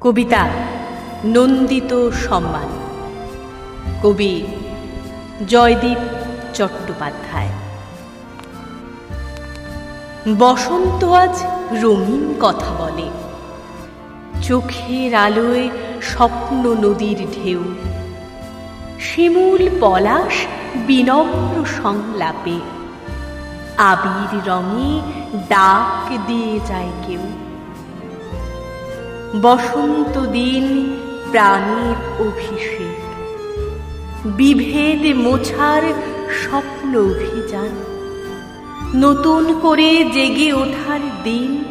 কবিতা নন্দিত সম্মান। কবি জয়দীপ চট্টোপাধ্যায়। বসন্ত আজ রঙিন কথা বলে। চোখের আলোয় স্বপ্ন নদীর ঢেউ। শিমুল পলাশ বিনম্র সংলাপে। আবির রঙে ডাক দিয়ে যায় কেউ। বসন্ত দিন প্রাণের অভিষেক। বিভেদ মোছার স্বপ্ন অভিযান। নতুন করে জেগে ওঠার দিন।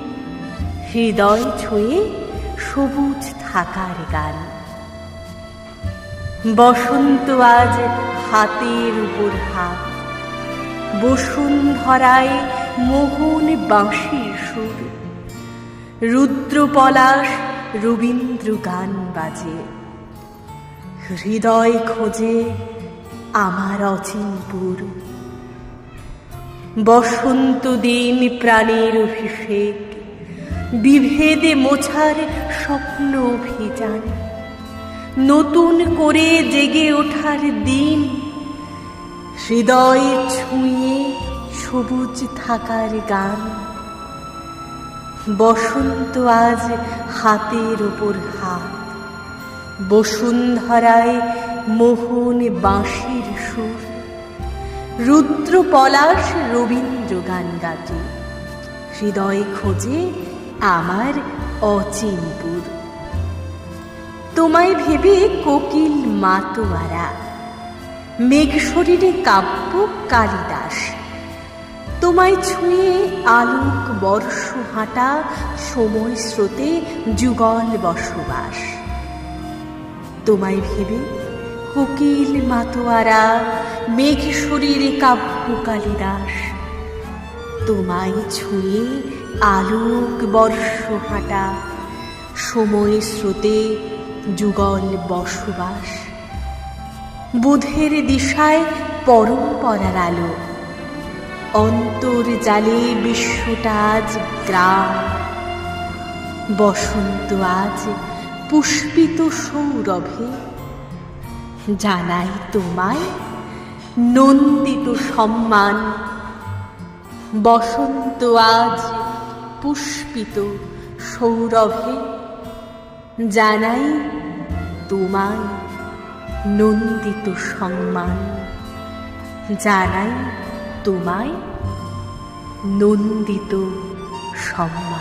হৃদয় ছুঁয়ে সবুজ থাকার গান। বসন্ত আজ হাতের উপর হাত। বসুন্ধরায় মোহন বাঁশির সুর। রুদ্র পলাশ রবীন্দ্র গান বাজে। হৃদয় খোঁজে আমার অচিনপুর। বসন্ত দিন প্রাণের অভিষেক। বিভেদে মোছার স্বপ্ন অভিযান। নতুন করে জেগে ওঠার দিন। হৃদয় ছুঁয়ে সবুজ থাকার গান। বসন্ত আজ হাতের ওপর হাত। বসুন্ধরায় মোহন বাঁশির সুর। রুদ্র পলাশ রবীন্দ্র গান গাটি। হৃদয় খোঁজে আমার অচিনপুর। তোমায় ভেবে কোকিল মাতোয়ারা। মেঘ শরীরে কাব্য কালিদাস। তোমায় ছুঁয়ে আলোক বর্ষ হাঁটা সময় স্রোতে যুগল বসবাস। তোমায় ভেবে কোকিল মাতোয়ারা, মেঘ শরীরে কাব্য কালিদাস তোমায় ছুঁয়ে আলোক বর্ষ হাঁটা সময় স্রোতে যুগল বসবাস। বুধের দিশায় পরম্পরার আলো অন্তর জালে বিশ্বটা আজ গ্রাম। বসন্ত আজ পুষ্পিত সৌরভে। জানাই তোমায় নন্দিত সম্মান। বসন্ত আজ পুষ্পিত সৌরভে। জানাই তোমায় নন্দিত সম্মান। জানাই তোমায় নন্দিত সম্মান।